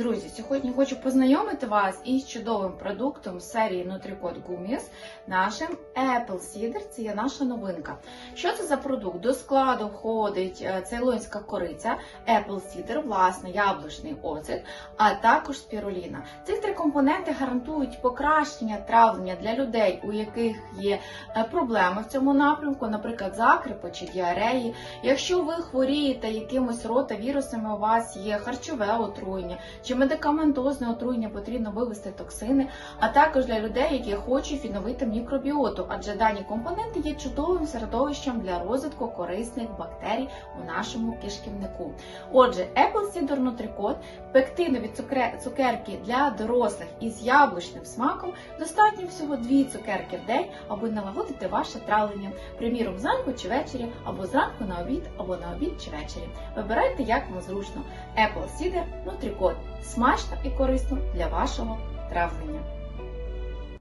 Друзі, сьогодні хочу познайомити вас із чудовим продуктом серії Nutricot Gummies, нашим Apple Cider. Це є наша новинка. Що це за продукт? До складу входить е, цейлонська кориця, Apple Cider, власне, яблучний оцет, а також спіруліна. Ці три компоненти гарантують покращення травлення для людей, у яких є е, проблеми в цьому напрямку, наприклад, закрипи чи діареї. Якщо ви хворієте якимось ротавірусами, у вас є харчове отруєння чи медикаментозне отруєння, потрібно вивести токсини, а також для людей, які хочуть відновити мікробіоту, адже дані компоненти є чудовим середовищем для розвитку корисних бактерій у нашому кишківнику. Отже, Apple Cider Nutricot пектинові цукерки для дорослих із яблучним смаком достатньо всього 2 цукерки в день, аби налагодити ваше травлення, приміром зранку чи ввечері, або зранку на обід, або на обід чи ввечері. Вибирайте, як вам зручно. Apple Cider Nutricot. Смачно і корисно для вашого травлення.